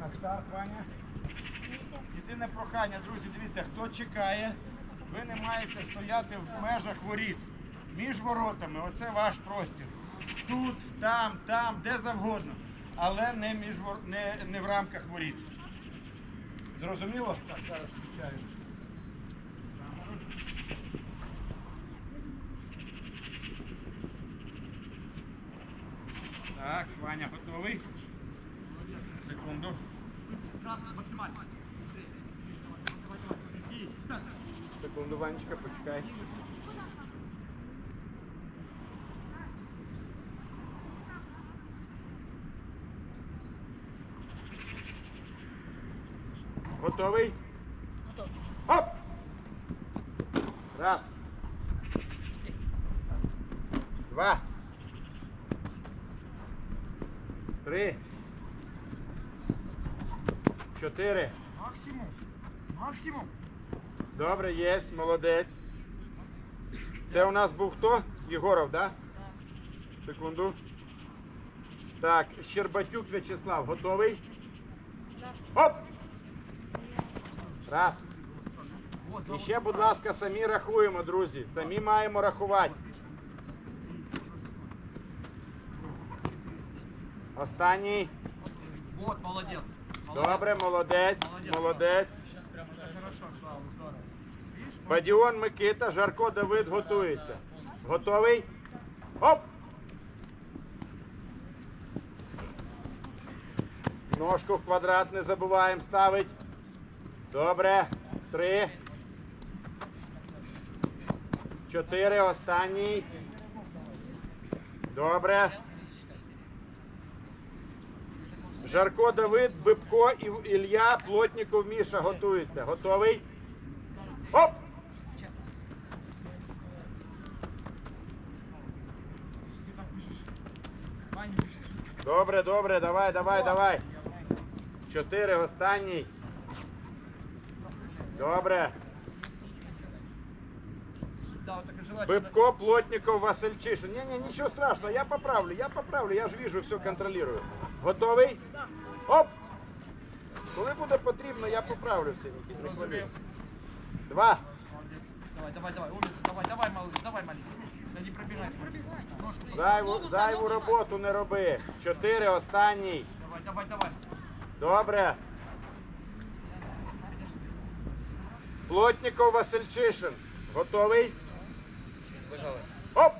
на старт, Ваня. Єдине прохання, друзі, дивіться, хто чекає, ви не маєте стояти в межах воріт. Між воротами, оце ваш простір. Тут, там, там, де завгодно. Але не, між, вор- не, не в рамках воріт. Зрозуміло? Так, зараз включаю. Так, Ваня готовий? Секунду. Секунду, Ванечка, почекай. Готовий? Оп! Раз. Два. Три. Чотири. Максимум. Максимум. Добре, є, молодець. Це у нас був хто? Єгоров, так? Да? Секунду. Так, Щербатюк В'ячеслав, готовий? Оп! Раз. І ще, будь ласка, самі рахуємо, друзі. Самі маємо рахувати. Останній. вот, молодец. Добре, молодець. Молодець. Бадіон Микита, Жарко Давид готується. Готовий? Оп! Ножку в квадрат не забуваємо ставити. Добре. Три. Чотири. Останній. Добре. Жарко Давид, Бибко, Ілля, Плотніков, Міша готується. Готовий? Оп! Добре, добре, давай, давай, давай. Чотири, останній. Добре. Бибко, Плотников, Васильчишин. Ні, нічого страшного, я поправлю, я поправлю, я ж віжу, все контролюю. Готовий? Оп! Коли буде потрібно, я поправлю все, Нікіт, не хвилюйся. Два. Давай, давай, давай, умница, давай, давай, малыш, давай, маленький. Да не пробегай. Пробегай. Ножку. Зайву, зайву роботу не роби. Чотири, останній. Давай, давай, давай. Добре. Плотников, Васильчишин. Готовий? Оп!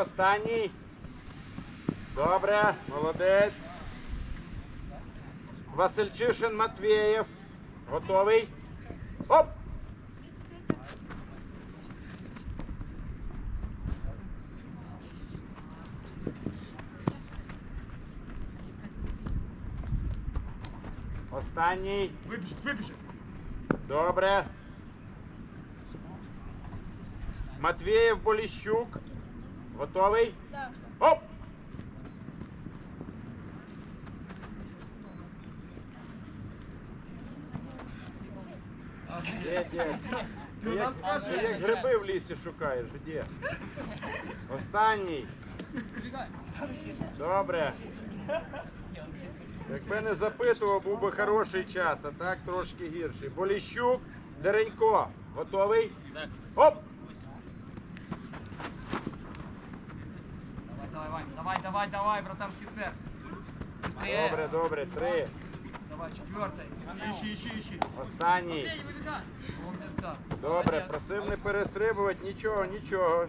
останній. Добре, молодець. Васильчишин Матвєєв. Готовий? Оп! Останній. Выбежит, выбежит. Добре. Матвєєв Боліщук. Готовий? Да. Оп! Ти як, ти як гриби в лісі шукаєш, де? Останній. Добре. Якби не запитував, був би хороший час, а так трошки гірший. Боліщук, Деренько. Готовий? Так. Оп! Давай, давай, Давай, давай, братанский цех. Быстрее. Добре, добре. Три. Давай, четвертый. Ищи, ищи, ищи. Останній. Умница. Добре, Молодец. просив не перестрибувати. Нічого, нічого.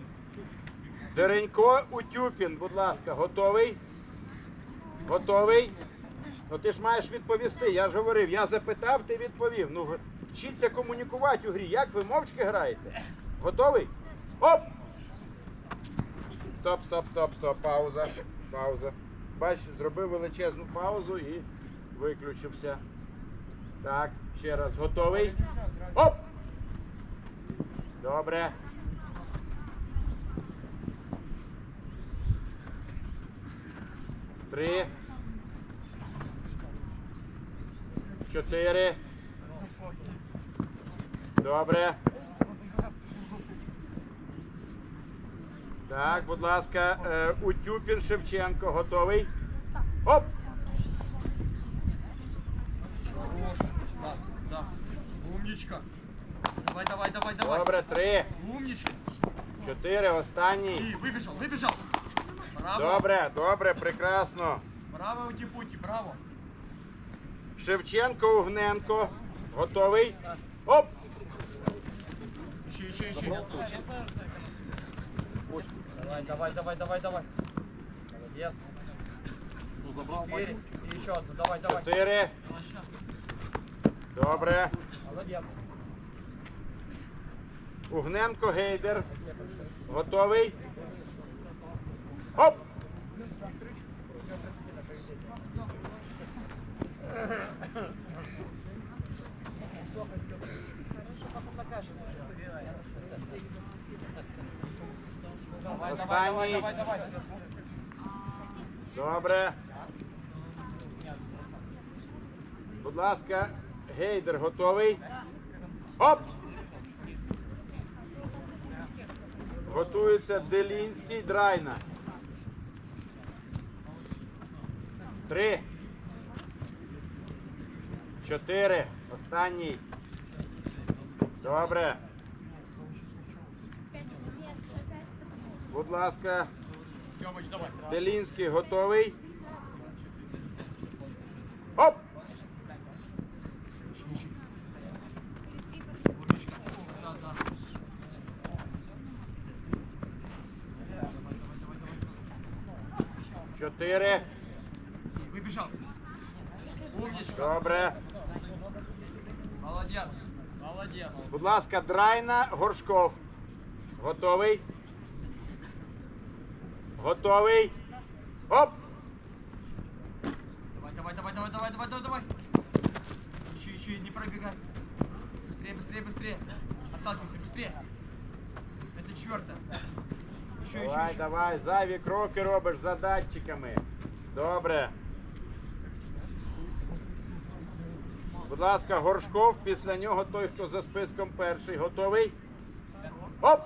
Деренько Утюпін, будь ласка, готовий? Готовий? Ну ти ж маєш відповісти. Я ж говорив, я запитав, ти відповів. Ну вчіться комунікувати у грі. Як ви мовчки граєте? Готовий? Оп! Стоп, стоп, стоп, стоп. Пауза. Пауза. Бач, зробив величезну паузу і виключився. Так, ще раз готовий. Оп! Добре. Три. Чотири. Добре. Так, будь ласка, е, Утюпін Шевченко, готовий? Оп! Хорош. Да, да. Умничка. Давай, давай, давай, давай. Добре, три, Умничка. чотири, останній. И выбежал, выбежал. Браво. Добре, добре, прекрасно. Браво, Утипути, браво. Шевченко, Угненко, готовий? Оп! Еще, еще, еще. Давай, давай, давай, давай, давай. Молодец. Четыре. И еще одну. Давай, давай. Чотири. Добре. Молодец. Угненко, Гейдер. Готовий? Оп! Давай, давай, Останній. Добре. Будь ласка, Гейдер готовий. Оп! Готується Делінський драйна. Три. Чотири. Останній. Добре. Будь ласка, Тёмыч, давай. Делінський готовий. Оп! Умничка. Да, да. Чотири. И Выбежал. Умничка. Добре. Молодец. Молодец. Будь ласка, Драйна Горшков. Готовий. Готовий. Оп! Давай, давай, давай, давай, давай, давай, давай, давай. Еще, еще, не пробегай. Быстрее, быстрее, быстрее. Отталкивайся, быстрее. Это четвертое. Еще, еще, Давай, еще. давай, зайві кроки робиш за датчиками. Добре. Будь ласка, Горшков, після нього той, хто за списком перший. Готовий? Оп!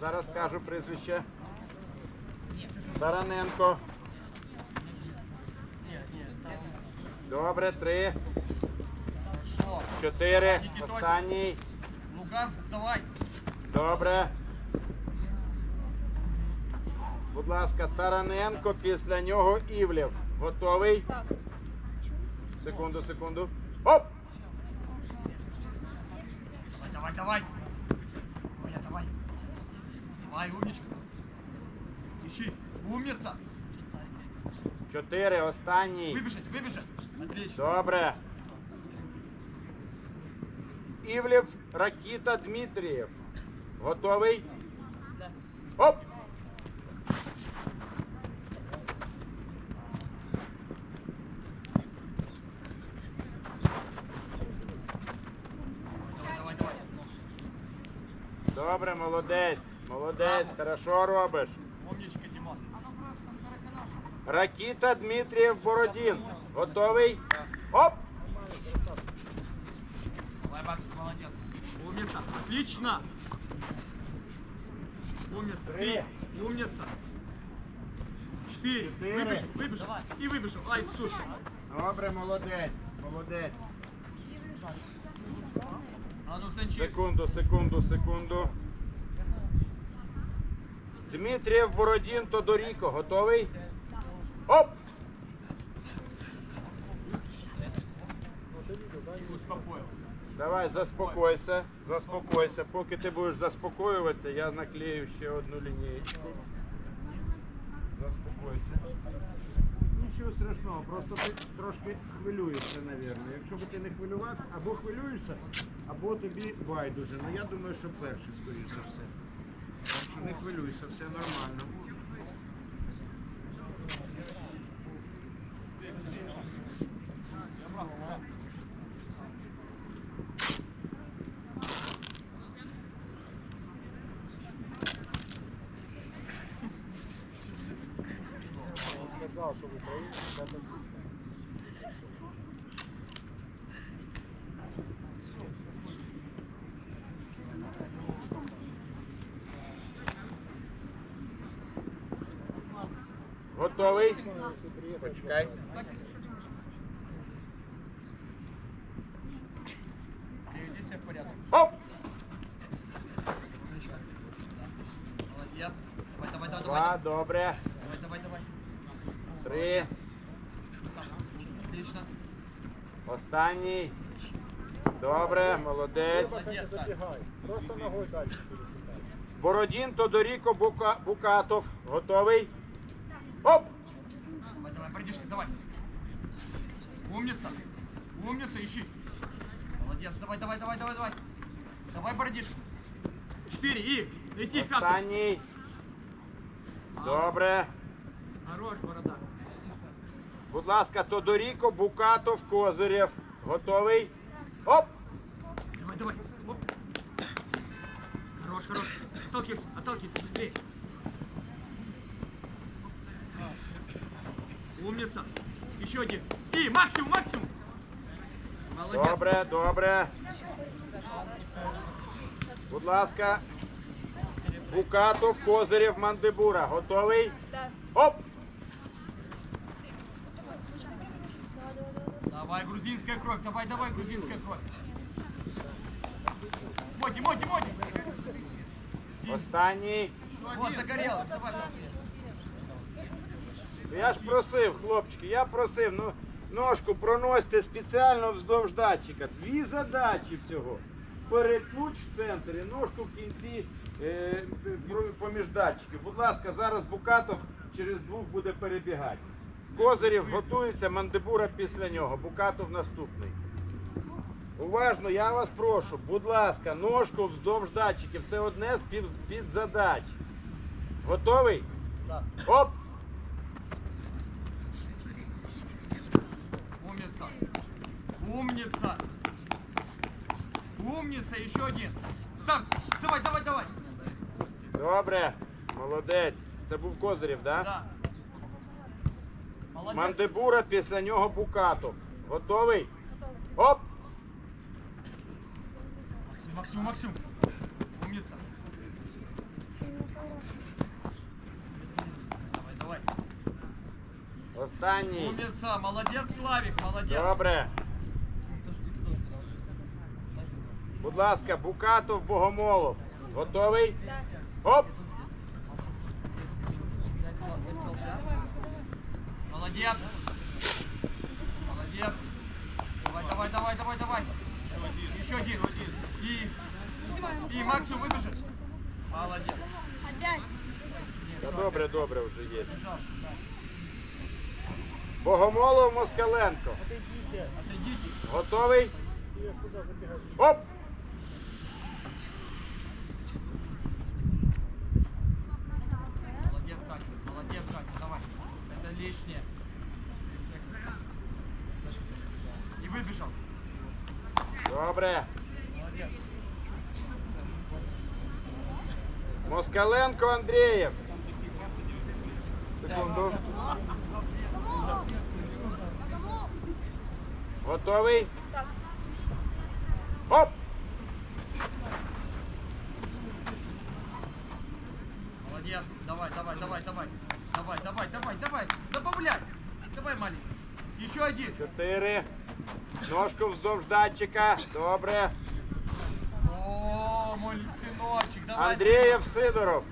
Зараз скажу прізвище. Тараненко. Добре, три, чотири. Останній. Луганск, вставай. Добре. Будь ласка, Тараненко, після нього Івлєв. Готовий? Так. Секунду, секунду. Оп! Давай, давай, давай. Оля, давай. Давай, умничка. Ищи. Умница. Чотири, останній. Выбежать, выбежать. Отлично. Добре. Івлєв, Ракіта, Дмитрієв. Готовий? Оп! Добре, молодець. Молодець, хорошо робиш. Умничка, Димон. Ракіта, Дмитрієв, Бородін. Готовий? Оп! Давай, Макс, молодец. Умница. Отлично. Умница. Три. Три. Умница. Четыре. Четыре. Выбежал, выбежал. И выбежал. Ай, супер. Добре, молодець. Молодець. А ну, Санчис. Секунду, секунду, секунду. Дмитрієв, Бородін, Тодоріко. Готовий? Оп! Успокоился. Давай, заспокойся, заспокойся. Поки ти будеш заспокоюватися, я наклею ще одну лінієчку. Заспокойся. Нічого страшного, просто ти трошки хвилюєшся, напевно. Якщо б ти не хвилювався, або хвилюєшся, або тобі байдуже. Ну я думаю, що перший, скоріше все. Так що не хвилюйся, все нормально. казав, що в Україні це так. Готовий? Почекай. Переведи в порядок. Оп! Молодец. Давай, давай, давай, давай. Два, добре. Отлично. Останній. Добре, молодець. Молодец, Сань. Просто ногой дальше пересекай. Бородін Тодоріко Бука... Букатов. Готовий? Оп! Давай, давай, братишка, давай. Умница. Умница, ищи. Молодец, давай, давай, давай, давай, давай. Давай, бородишка. Четыре, и лети, пятый. Останній. Добре. Хорош, борода. Будь ласка, Тодоріко Букатов Козирєв. Готовий? Оп! Давай, давай. Оп. Хорош, хорош. Отталкивайся, отталкивайся, быстрее. Умница. Еще один. И максимум, максимум. Молодец. Добре, добре. Будь ласка. Букатов, Козирєв, Мандибура. Готовий? Оп! Давай, грузинская кровь, давай, давай, грузинская кровь. Моди, моди, моди. Останній. Вот, загорелась, давай. Я ж просив, хлопчики, я просив, ну ножку проносьте спеціально вздовж датчика. Дві задачі всього. Переключ в центр і ножку в кінці е, поміж датчиків. Будь ласка, зараз Букатов через двох буде перебігати. Козирів готується, мандибура після нього. Букатов наступний. Уважно, я вас прошу, будь ласка, ножку вздовж датчиків. Це одне з підзадач. Готовий? Оп! Умница. Умница. Умница, еще один. Старт. Давай, давай, давай. Добре, молодець. Це був Козирів, так? Да? Да. Молодец. Мандибура після нього Букатов. Готовий? Оп! Максим, Максим, Максим. Умница. Давай, давай. Останній. Умница. Молодец, Славик, молодец. Добре. Будь ласка, Букатов Богомолов. Готовий? Оп! Молодец. Молодец. Давай, давай, давай, давай, давай. Еще один. И, и Максим выбежит. Молодец. Опять. Та добре, добре вже є. Богомолов Москаленко. Отойдите. Готовий? Оп! Молодец, Саня. Молодец, Саня. Давай. Это лишнее. И выбежал. Добре. Молодец. Москаленко Андрієв. Секунду. Готовий? Оп! Молодец. Давай, давай, давай, давай. Давай, давай, давай, давай. Добавляй. Давай, маленький. Еще один. Чотири. Ножку вздовж датчика. Добре. О, мой сыночек. Давай. Андрієв Сидоров.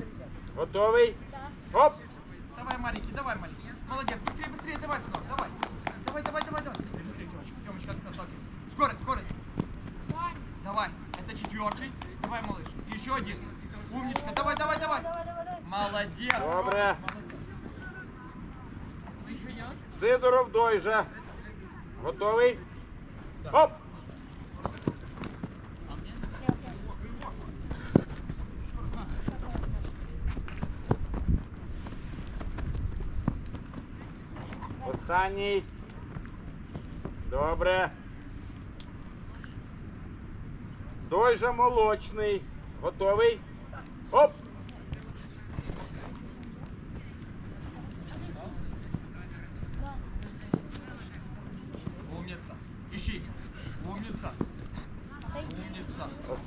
Готовий? Оп! Давай, маленький, давай, маленький. Молодец, быстрее, быстрее, давай, сынок, давай. Давай, давай, давай, давай. Быстрее, быстрее, Тёмочка. Тёмочка, отталкивайся. Скорость, скорость. Давай, это четвертый. Давай, малыш. Еще один. Умничка, давай, давай, давай. Давай, давай, давай. Молодец. Добре. Молодец. Сидоров Дойжа. Готовий? Оп! Останній. Добре. Дойжа молочний. Готовий? Оп!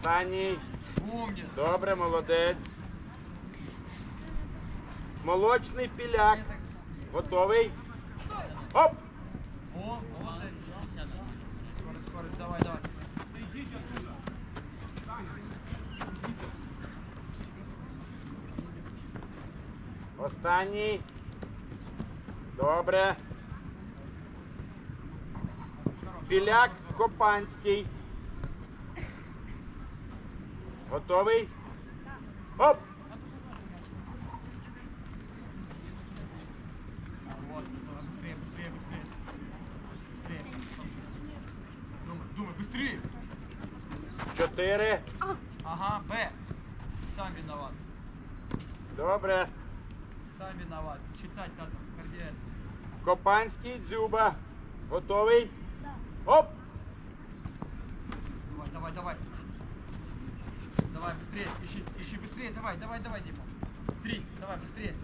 Останній. Добре, молодець. Молочний піляк. Готовий? Оп! О, молодець. Скорость, скорость, давай, давай. Останній. Добре. Біляк Копанський. Готовий? Оп! Быстрее, быстрее, быстрее. Быстрее. Думай, думай, быстрее. Чотири. Ага, Б. Сам виноват. Добре. Сам виноват. Читать надо. Кардиально. Копанський дзюба. Готовий? Оп! Давай, быстрее, ищи, ищи быстрее, давай, давай, давай, Дима. Три, давай, быстрее.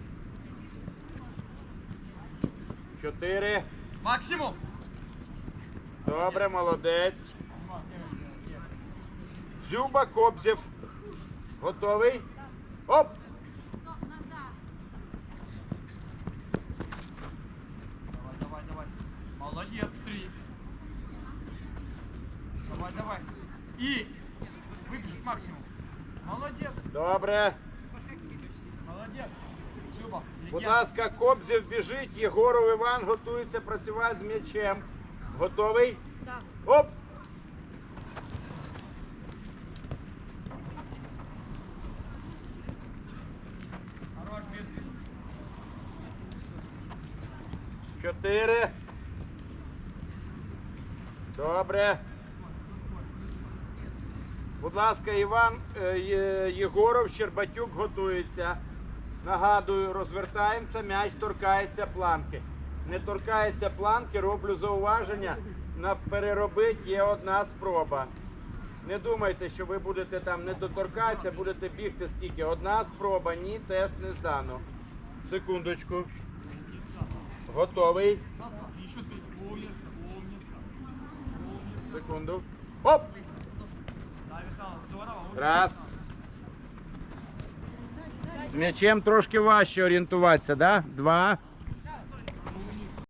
Чотири. Максимум! Добре, молодець. Дима, девочка, девочка. Дзюба Кобзєв. Готовий? Оп! Добре. молодец. Люба, Будь ласка, Кобзєв біжить, Єгоров Іван готується працювати з м'ячем. Готовий? Да. Оп! Чотири. Добре. Будь ласка, Іван е, Єгоров, Щербатюк готується. Нагадую, розвертаємося, м'яч торкається планки. Не торкається планки, роблю зауваження. На переробити є одна спроба. Не думайте, що ви будете там не доторкатися, будете бігти скільки. Одна спроба, ні, тест не здано. Секундочку. Готовий. Секунду. Оп! Да, Михаил, здорово, умница. Раз. З м'ячем трошки важче орієнтуватися, да? Два.